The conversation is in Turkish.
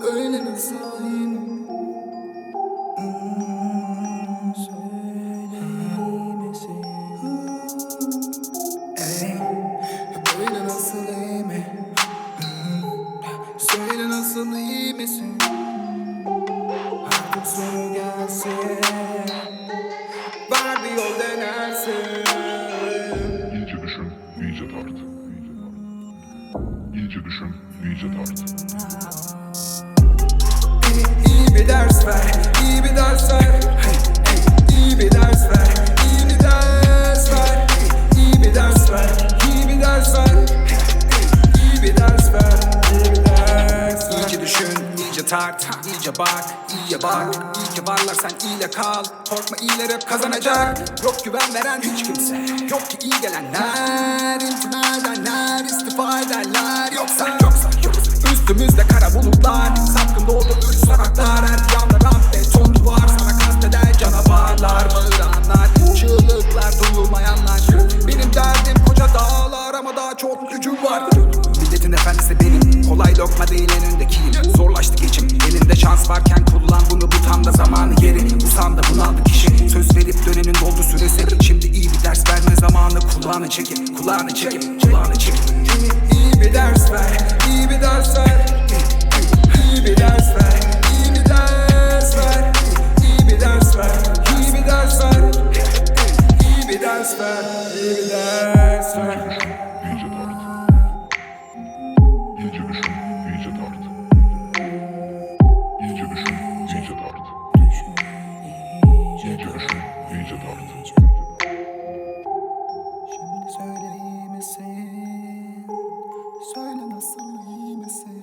Böyle nasıl Söyle nasıl iyi misin? Artık sonu gelsin Var bir yol denersin İyice düşün, iyice tart. İyice düşün, iyice tart. İyi, iyi bir ders ver, tart, iyice bak, iyiye bak. İyi ki varlar sen iyiyle kal. Korkma iyiler hep kazanacak. Yok güven veren hiç kimse. Yok ki iyi gelenler İntibar ederler, istifa ederler. Yoksa, yoksa, yoksa Üstümüzde kara bulutlar. Sapkın doldu üç sokaklar. Her yanda ramp beton duvar. Sana kasteder canavarlar Bağıranlar. Çığlıklar duyulmayanlar. Benim derdim koca dağlar Ama daha çok gücüm var. Milletin efendisi benim. Kolay lokma değil yeri Usan da bunaldı kişi. Söz verip dönenin doldu süresi Şimdi iyi bir ders verme zamanı. Kulağını çekip Kulağını çekip Kulağını çekip. İyi bir ders ver iyi bir ders ver. İyi bir ders ver iyi bir ders ver. İyi bir ders ver iyi bir ders ver. İyi bir Söyle nasıl iyi misin?